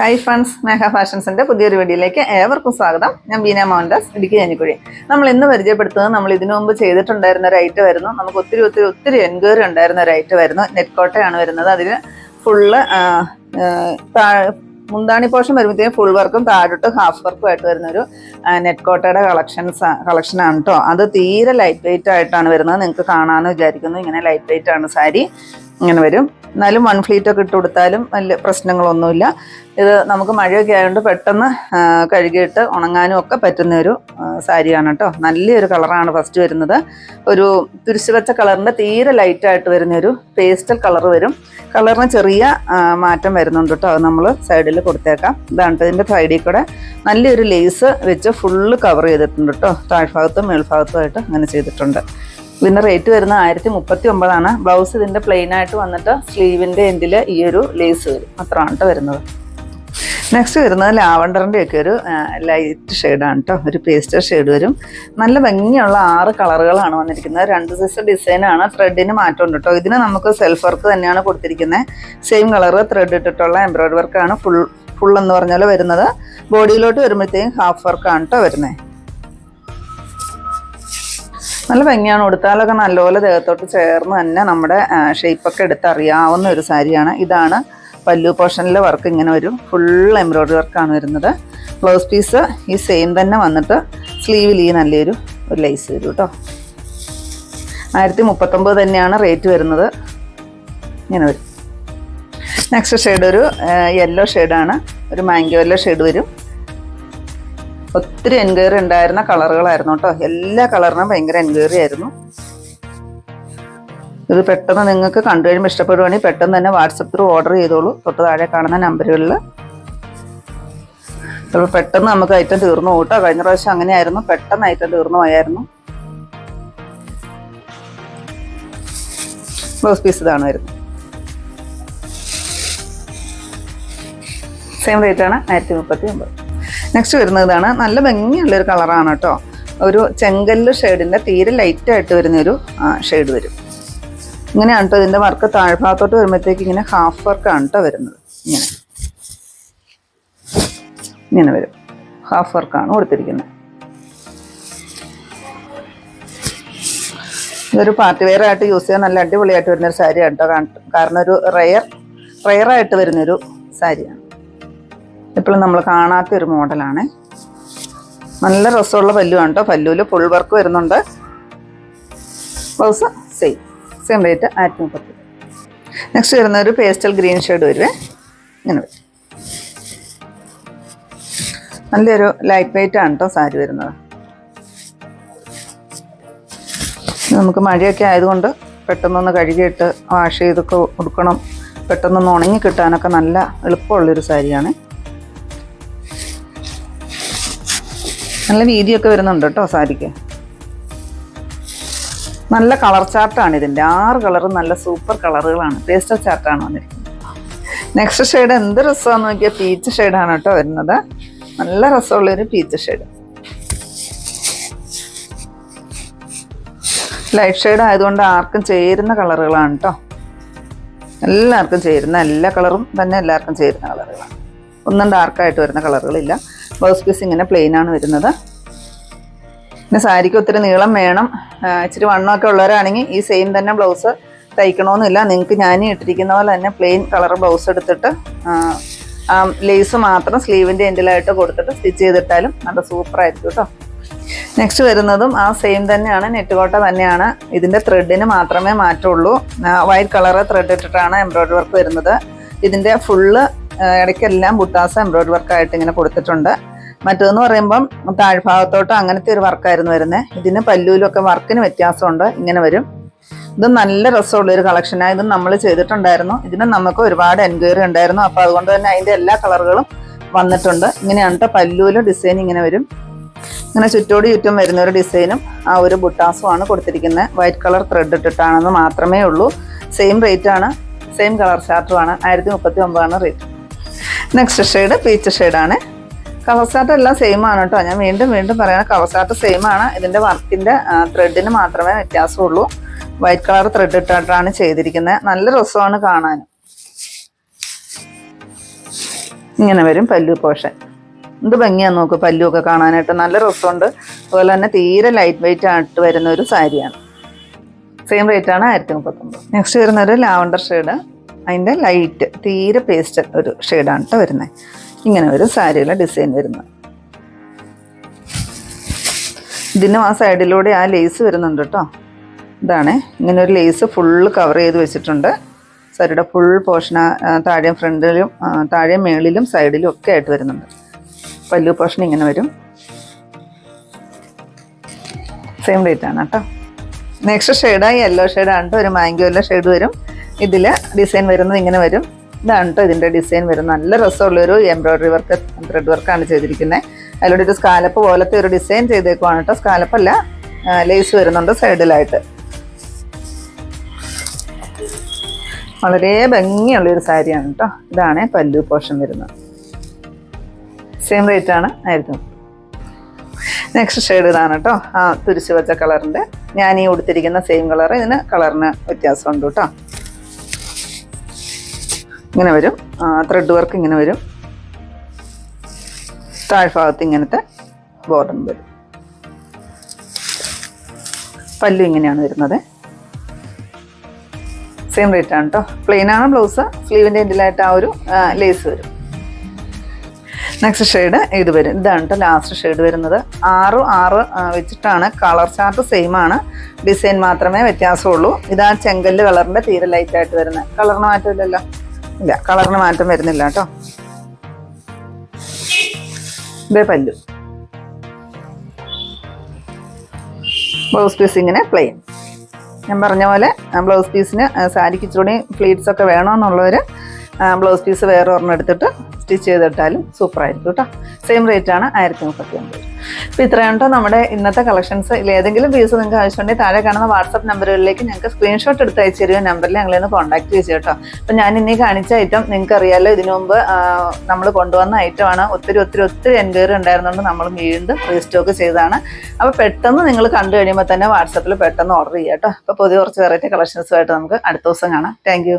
Hi friends മേഘ ഫാഷൻസിന്റെ പുതിയൊരു വീഡിയോയിലേക്ക് ഏവർക്കും സ്വാഗതം. ഞാൻ ബീന മോഹൻദാസ് ഇടുക്കി ഞാനിക്കുഴി നമ്മൾ ഇന്ന് പരിചയപ്പെടുത്തുന്നത് നമ്മൾ ഇതിനു മുമ്പ് ചെയ്തിട്ടുണ്ടായിരുന്ന ഒരു ഐറ്റം വരുന്നു നമുക്ക് ഒത്തിരി ഒത്തിരി ഒത്തിരി എൻക്വയറി ഉണ്ടായിരുന്ന ഒരു ഐറ്റം വരുന്നു നെറ്റ് കോട്ടയാണ് വരുന്നത്. അതിന് ഫുള്ള് മുന്താണി പോർഷൻ വരുമ്പോഴത്തേക്കും ഫുൾ വർക്കും താഴോട്ട് ഹാഫ് വർക്കും ആയിട്ട് വരുന്ന ഒരു നെറ്റ് കോട്ടയുടെ കളക്ഷൻസ് കളക്ഷനാണ് കേട്ടോ അത് തീരെ ലൈറ്റ് വെയിറ്റ് ആയിട്ടാണ് വരുന്നത്. നിങ്ങൾക്ക് കാണാമെന്ന് വിചാരിക്കുന്നു. ഇങ്ങനെ ലൈറ്റ് വെയിറ്റ് ആണ് സാരി. ഇങ്ങനെ വരും. എന്നാലും വൺ ഫ്ലീറ്റ് ഒക്കെ ഇട്ട് കൊടുത്താലും വലിയ പ്രശ്നങ്ങളൊന്നുമില്ല. ഇത് നമുക്ക് മഴയൊക്കെ ആയതുകൊണ്ട് പെട്ടെന്ന് കഴുകിയിട്ട് ഉണങ്ങാനും ഒക്കെ പറ്റുന്ന ഒരു സാരിയാണ് കേട്ടോ നല്ലൊരു കളറാണ് ഫസ്റ്റ് വരുന്നത്. ഒരു തുരിശുവച്ച കളറിന്റെ തീരെ ലൈറ്റായിട്ട് വരുന്ന ഒരു പേസ്റ്റൽ കളർ വരും. കളറിന് ചെറിയ മാറ്റം വരുന്നുണ്ട് കേട്ടോ അത് നമ്മൾ സൈഡിൽ കൊടുത്തേക്കാം. ഇതാണ് ഇതിന്റെ സൈഡിൽ കൂടെ നല്ലൊരു ലേസ് വെച്ച് ഫുള്ള് കവർ ചെയ്തിട്ടുണ്ട് കേട്ടോ താഴ്ഭാഗത്തും മേൽഭാഗത്തുമായിട്ട് അങ്ങനെ ചെയ്തിട്ടുണ്ട്. ഇതിന്റെ റേറ്റ് വരുന്നത് ആയിരത്തി മുപ്പത്തി ഒമ്പതാണ് ബ്ലൗസ് ഇതിന്റെ പ്ലെയിൻ ആയിട്ട് വന്നിട്ട് സ്ലീവിന്റെ എൻഡിൽ ഈ ഒരു ലേസ് വരും. അത്രയാണ് വരുന്നത്. നെക്സ്റ്റ് വരുന്നത് ലാവണ്ടറിന്റെ ഒക്കെ ഒരു ലൈറ്റ് ഷെയ്ഡാണ് കേട്ടോ ഒരു പേസ്റ്റർ ഷെയ്ഡ് വരും. നല്ല ഭംഗിയുള്ള ആറ് കളറുകളാണ് വന്നിരിക്കുന്നത്. രണ്ട് സൈസ് ഡിസൈനാണ് ത്രെഡിന് മാറ്റമുണ്ട് കേട്ടോ ഇതിന് നമുക്ക് സെൽഫ് വർക്ക് തന്നെയാണ് കൊടുത്തിരിക്കുന്നത്. സെയിം കളർ ത്രെഡ് ഇട്ടിട്ടുള്ള എംബ്രോയിഡറി വർക്കാണ് ഫുൾ ഫുൾ എന്ന് പറഞ്ഞാൽ വരുന്നത്. ബോഡിയിലോട്ട് വരുമ്പോഴത്തേക്കും ഹാഫ് വർക്കാണ് കേട്ടോ വരുന്നത്. നല്ല ഭംഗിയാണ്. ഉടുത്താലൊക്കെ നല്ലപോലെ ദേഹത്തോട്ട് ചേർന്ന് തന്നെ നമ്മുടെ ഷേപ്പൊക്കെ എടുത്ത് അറിയാവുന്ന ഒരു സാരിയാണ്. ഇതാണ് പല്ലു പോർഷനിൽ വർക്ക് ഇങ്ങനെ വരും ഫുൾ എംബ്രോയ്ഡറി വർക്കാണ് വരുന്നത്. ബ്ലൗസ് പീസ് ഈ സെയിം തന്നെ വന്നിട്ട് സ്ലീവിൽ ഈ നല്ലൊരു ഒരു ലൈസ് വരും കേട്ടോ ആയിരത്തി മുപ്പത്തൊമ്പത് തന്നെയാണ് റേറ്റ് വരുന്നത്. ഇങ്ങനെ വരും. നെക്സ്റ്റ് ഷെയ്ഡ് ഒരു യെല്ലോ ഷെയ്ഡാണ് ഒരു മാംഗോ യെല്ലോ ഷെയ്ഡ് വരും. ഒത്തിരി എൻക്വയറി ഉണ്ടായിരുന്ന കളറുകളായിരുന്നു കേട്ടോ. എല്ലാ കളറിനും ഭയങ്കര എൻക്വയറി ആയിരുന്നു. ഇത് പെട്ടെന്ന് നിങ്ങൾക്ക് കണ്ടു കഴിയുമ്പോൾ ഇഷ്ടപ്പെടുവാണെങ്കിൽ പെട്ടെന്ന് തന്നെ വാട്സപ്പ് ത്രൂ ഓർഡർ ചെയ്തോളൂ. തൊട്ട് താഴെ കാണുന്ന നമ്പറുകളിൽ ചിലപ്പോൾ പെട്ടെന്ന് നമുക്ക് ഐറ്റം തീർന്നു കേട്ടോ. കഴിഞ്ഞ പ്രാവശ്യം അങ്ങനെയായിരുന്നു. പെട്ടെന്ന് ഐറ്റം തീർന്നു പോയായിരുന്നു. ബ്ലൗസ് പീസ് ഇതാണ് വരുന്നത് സെയിം റേറ്റാണ് ആയിരത്തി മുപ്പത്തി ഒമ്പത്. നെക്സ്റ്റ് വരുന്നതാണ് നല്ല ഭംഗിയുള്ളൊരു കളറാണ് കേട്ടോ ഒരു ചെങ്കല്ല് ഷെയ്ഡിന്റെ തീരെ ലൈറ്റായിട്ട് വരുന്നൊരു ഷെയ്ഡ് വരും. ഇങ്ങനെയാണ് കേട്ടോ ഇതിന്റെ വർക്ക് താഴ്ഭാഗത്തോട്ട് വരുമ്പോഴത്തേക്ക് ഇങ്ങനെ ഹാഫ് വർക്കാണ് കേട്ടോ വരുന്നത്. ഇങ്ങനെ. ഇങ്ങനെ വരും. ഹാഫ് വർക്കാണ് കൊടുത്തിരിക്കുന്നത്. ഇതൊരു പാർട്ടി വെയർ ആയിട്ട് യൂസ് ചെയ്യാൻ നല്ല അടിപൊളിയായിട്ട് വരുന്നൊരു സാരിയാണ് കേട്ടോ കാരണം ഒരു റയർ റയറായിട്ട് വരുന്നൊരു സാരിയാണ്. ഇപ്പോഴും നമ്മൾ കാണാത്ത ഒരു മോഡലാണ്. നല്ല രസമുള്ള പല്ലുവാണ് കേട്ടോ പല്ലുവിൽ ഫുൾ വർക്ക് വരുന്നുണ്ട്. ബ്ലൗസ് സെയിം സെയിം റേറ്റ് ആയിരത്തി മുപ്പത്തി. നെക്സ്റ്റ് വരുന്ന ഒരു പേസ്റ്റൽ ഗ്രീൻ ഷെയ്ഡ് വരുവേ. ഇങ്ങനെ വരും. നല്ലൊരു ലൈറ്റ് വെയിറ്റ് ആണ് കേട്ടോ സാരി വരുന്നത്. നമുക്ക് മഴയൊക്കെ ആയതുകൊണ്ട് പെട്ടെന്നൊന്ന് കഴുകിയിട്ട് വാഷ് ചെയ്തൊക്കെ കൊടുക്കണം പെട്ടെന്നൊന്ന് ഉണങ്ങി കിട്ടാനൊക്കെ നല്ല എളുപ്പമുള്ളൊരു സാരിയാണ്. നല്ല വീതിയൊക്കെ വരുന്നുണ്ട് കേട്ടോ സാരിക്ക്. നല്ല കളർ ചാർട്ടാണ് ഇതിന്റെ ആറ് കളറും നല്ല സൂപ്പർ കളറുകളാണ്. പേസ്റ്റൽ ചാർട്ടാണ് വന്നിരിക്കുന്നത്. നെക്സ്റ്റ് ഷെയ്ഡ് എന്ത് രസമാണെന്ന് നോക്കിയാൽ പീച്ച് ഷെയ്ഡാണ് കേട്ടോ വരുന്നത്. നല്ല രസമുള്ളൊരു പീച്ച് ഷെയ്ഡ് ലൈറ്റ് ഷെയ്ഡ് ആയതുകൊണ്ട് ആർക്കും ചേരുന്ന കളറുകളാണ് കേട്ടോ. എല്ലാവർക്കും ചേരുന്ന എല്ലാ കളറും തന്നെ എല്ലാവർക്കും ചേരുന്ന കളറുകളാണ്. ഒന്നും ഡാർക്കായിട്ട് വരുന്ന കളറുകളില്ല. ബ്ലൗസ് പീസ് ഇങ്ങനെ പ്ലെയിൻ ആണ് വരുന്നത്. പിന്നെ സാരിക്ക് ഒത്തിരി നീളം വേണം. ഇച്ചിരി വണ്ണമൊക്കെ ഉള്ളവരാണെങ്കിൽ ഈ സെയിം തന്നെ ബ്ലൗസ് തയ്ക്കണമെന്നില്ല. നിങ്ങൾക്ക് ഞാൻ ഇട്ടിരിക്കുന്ന പോലെ തന്നെ പ്ലെയിൻ കളർ ബ്ലൗസ് എടുത്തിട്ട് ലേസ് മാത്രം സ്ലീവിന്റെ എൻഡിലായിട്ട് കൊടുത്തിട്ട് സ്റ്റിച്ച് ചെയ്തിട്ടാലും നല്ല സൂപ്പറായിരിക്കും കേട്ടോ. നെക്സ്റ്റ് വരുന്നതും ആ സെയിം തന്നെയാണ്. നെറ്റ് കോട്ട തന്നെയാണ്. ഇതിന്റെ ത്രെഡിന് മാത്രമേ മാറ്റമുള്ളൂ. വൈറ്റ് കളർ ത്രെഡ് ഇട്ടിട്ടാണ് എംബ്രോയ്ഡറി വർക്ക് വരുന്നത്. ഇതിന്റെ ഫുള്ള് ഇടയ്ക്കെല്ലാം ബുട്ടാസ് എംബ്രോയിഡറി വർക്കായിട്ട് ഇങ്ങനെ കൊടുത്തിട്ടുണ്ട്. മറ്റേതെന്ന് പറയുമ്പം താഴ്ഭാഗത്തോട്ട് അങ്ങനത്തെ ഒരു വർക്കായിരുന്നു വരുന്നത് ഇതിന് പല്ലൂലൊക്കെ വർക്കിന് വ്യത്യാസമുണ്ട്. ഇങ്ങനെ വരും. ഇത് നല്ല രസമുള്ള ഒരു കളക്ഷനാണ് ഇത് നമ്മൾ ചെയ്തിട്ടുണ്ടായിരുന്നു. ഇതിന് നമുക്ക് ഒരുപാട് എൻക്വയറി ഉണ്ടായിരുന്നു. അപ്പോൾ അതുകൊണ്ട് തന്നെ അതിന്റെ എല്ലാ കളറുകളും വന്നിട്ടുണ്ട്. ഇങ്ങനെയാണ് കേട്ടോ പല്ലൂൽ ഡിസൈൻ ഇങ്ങനെ വരും. ഇങ്ങനെ ചുറ്റോട് ചുറ്റും വരുന്ന ഒരു ഡിസൈനും ആ ഒരു ബുട്ടാസുമാണ് കൊടുത്തിരിക്കുന്നത് വൈറ്റ് കളർ ത്രെഡ് ഇട്ടിട്ടാണെന്ന് മാത്രമേ ഉള്ളൂ. സെയിം റേറ്റ് ആണ്. സെയിം കളർ ചാർട്ടുമാണ് ആയിരത്തി മുപ്പത്തി ഒമ്പതാണ് റേറ്റ്. നെക്സ്റ്റ് ഷെയ്ഡ് പീച്ച് ഷെയ്ഡാണ്. കവർ ചാർട്ട് എല്ലാം സെയിം ആണ് കേട്ടോ. ഞാൻ വീണ്ടും വീണ്ടും പറയണം കവർ സെയിം ആണ്. ഇതിന്റെ വർക്കിന്റെ ത്രെഡിന് മാത്രമേ വ്യത്യാസമുള്ളൂ. വൈറ്റ് കളർ ത്രെഡ് ഇട്ടിട്ടാണ് ചെയ്തിരിക്കുന്നത് നല്ല രസമാണ് കാണാൻ. ഇങ്ങനെ വരും പല്ലു പോഷൻ എന്ത് ഭംഗിയാന്ന് നോക്ക് പല്ലുമൊക്കെ കാണാനായിട്ട്. നല്ല രസമുണ്ട്. അതുപോലെ തന്നെ തീരെ ലൈറ്റ് വെയിറ്റ് ആയിട്ട് വരുന്ന ഒരു സാരിയാണ്. സെയിം റേറ്റ് ആണ് ആയിരത്തി മുപ്പത്തൊമ്പത് നെക്സ്റ്റ് വരുന്ന ഒരു ലാവണ്ടർ ഷെയ്ഡ് അതിന്റെ ലൈറ്റ് തീരെ പേസ്റ്റൽ ഒരു ഷെയ്ഡാണ് കേട്ടോ വരുന്നത് ഇങ്ങനെ ഒരു സാരിയുടെ ഡിസൈൻ വരുന്നത്. ഇതിനും ആ സൈഡിലൂടെ ആ ലേസ് വരുന്നുണ്ട് കേട്ടോ. ഇതാണ്. ഇങ്ങനെ ഒരു ലേസ് ഫുള്ള് കവർ ചെയ്ത് വെച്ചിട്ടുണ്ട്. സാരിയുടെ ഫുൾ പോർഷൻ താഴെ ഫ്രണ്ടിലും താഴെ മേളിലും സൈഡിലും ഒക്കെ ആയിട്ട് വരുന്നുണ്ട്. പല്ലു പോർഷൻ ഇങ്ങനെ വരും. സെയിം റേറ്റ് ആണ് കേട്ടോ. നെക്സ്റ്റ് ഷെയ്ഡായി യെല്ലോ ഷെയ്ഡാണ് ഒരു മാംഗോയിലെ ഷെയ്ഡ് വരും. ഇതിൽ ഡിസൈൻ വരുന്നത് ഇങ്ങനെ വരും. ഇതാണ് കേട്ടോ ഇതിന്റെ ഡിസൈൻ വരുന്നത്. നല്ല രസമുള്ളൊരു എംബ്രോയ്ഡറി വർക്ക് ത്രെഡ് വർക്കാണ് ചെയ്തിരിക്കുന്നത് അതിലൂടെ ഒരു സ്കാലപ്പ് പോലത്തെ ഒരു ഡിസൈൻ ചെയ്തേക്കുവാണ് കേട്ടോ. സ്കാലപ്പല്ല ലേസ് വരുന്നുണ്ട് സൈഡിലായിട്ട്. വളരെ ഭംഗിയുള്ളൊരു സാരിയാണ് കേട്ടോ. ഇതാണ് പല്ലു പോഷൻ വരുന്നത്. സെയിം റേറ്റ് ആണ് ആയിരത്തി നെക്സ്റ്റ് ഷെയ്ഡ് ഇതാണ് കേട്ടോ. ആ തുരിശ് വെച്ച കളറിന്റെ ഞാൻ ഈ ഉടുത്തിരിക്കുന്ന സെയിം കളർ ഇതിന് കളറിന് വ്യത്യാസമുണ്ട് കേട്ടോ. ഇങ്ങനെ വരും. ത്രെഡ് വർക്ക് ഇങ്ങനെ വരും. താഴ്ഭാഗത്ത് ഇങ്ങനത്തെ ബോർഡർ വരും. പല്ലു ഇങ്ങനെയാണ് വരുന്നത്. സെയിം റേറ്റ് ആണ് കേട്ടോ പ്ലെയിൻ ആണ് ബ്ലൗസ് സ്ലീവിന്റെ എൻഡിലായിട്ട് ആ ഒരു ലേസ് വരും. നെക്സ്റ്റ് ഷെയ്ഡ് ഇത് വരും. ഇതാണ് കേട്ടോ ലാസ്റ്റ് ഷെയ്ഡ് വരുന്നത്. ആറ് ആറ് വെച്ചിട്ടാണ്. കളർ ചാർട്ട് സെയിം ആണ്. ഡിസൈൻ മാത്രമേ വ്യത്യാസമുള്ളൂ. ഇതാ ചെങ്കല്ല് കളറിന്റെ തീരെ ലൈറ്റായിട്ട് വരുന്നത്. കളറിന് മാറ്റമില്ലല്ലോ. ഇല്ല കളറിന് മാറ്റം വരുന്നില്ല കേട്ടോ. ഇതേ പല്ലു. ബ്ലൗസ് പീസ് ഇങ്ങനെ പ്ലെയിൻ ഞാൻ പറഞ്ഞ പോലെ ബ്ലൗസ് പീസിന് സാരിക്ക് ഇച്ചിരി ഫ്ലീറ്റ്സ് ഒക്കെ വേണമെന്നുള്ളവർ ബ്ലൗസ് പീസ് വേറെ ഒരെണ്ണം എടുത്തിട്ട് സ്റ്റിച്ച് ചെയ്തിട്ടാലും സൂപ്പറായിരിക്കും കേട്ടോ. സെയിം റേറ്റ് ആണ് ആയിരത്തി മുപ്പത്തി ഒമ്പത് അപ്പോൾ ഇത്രയും കേട്ടോ നമ്മുടെ ഇന്നത്തെ കളക്ഷൻസ് ഇല്ല ഏതെങ്കിലും പീസ് നിങ്ങൾക്ക് ആവശ്യമുണ്ടെങ്കിൽ താഴെ കാണുന്ന വാട്സപ്പ് നമ്പറുകളിലേക്ക് ഞങ്ങൾക്ക് സ്ക്രീൻഷോട്ട് എടുത്ത് അയച്ചു തരുമോ നമ്പറിൽ ഞങ്ങളെ ഒന്ന് കോൺടാക്ട് ചെയ്തു കേട്ടോ. അപ്പോൾ ഞാൻ ഇനി കാണിച്ച ഐറ്റം നിങ്ങൾക്ക് അറിയാമല്ലോ ഇതിനു മുമ്പ് നമ്മൾ കൊണ്ടുവന്ന ഐറ്റമാണ് ഒത്തിരി ഒത്തിരി ഒത്തിരി എൻക്വയറി ഉണ്ടായിരുന്നുകൊണ്ട് നമ്മൾ വീണ്ടും റീസ്റ്റോക്ക് ചെയ്തതാണ്. അപ്പോൾ പെട്ടെന്ന് നിങ്ങൾ കണ്ടു കഴിയുമ്പോൾ തന്നെ വാട്സപ്പിൽ പെട്ടെന്ന് ഓർഡർ ചെയ്യാം കേട്ടോ. അപ്പോൾ പുതിയ കുറച്ച് വെറൈറ്റി കളക്ഷൻസുമായിട്ട് നമുക്ക് അടുത്ത ദിവസം കാണാം. താങ്ക്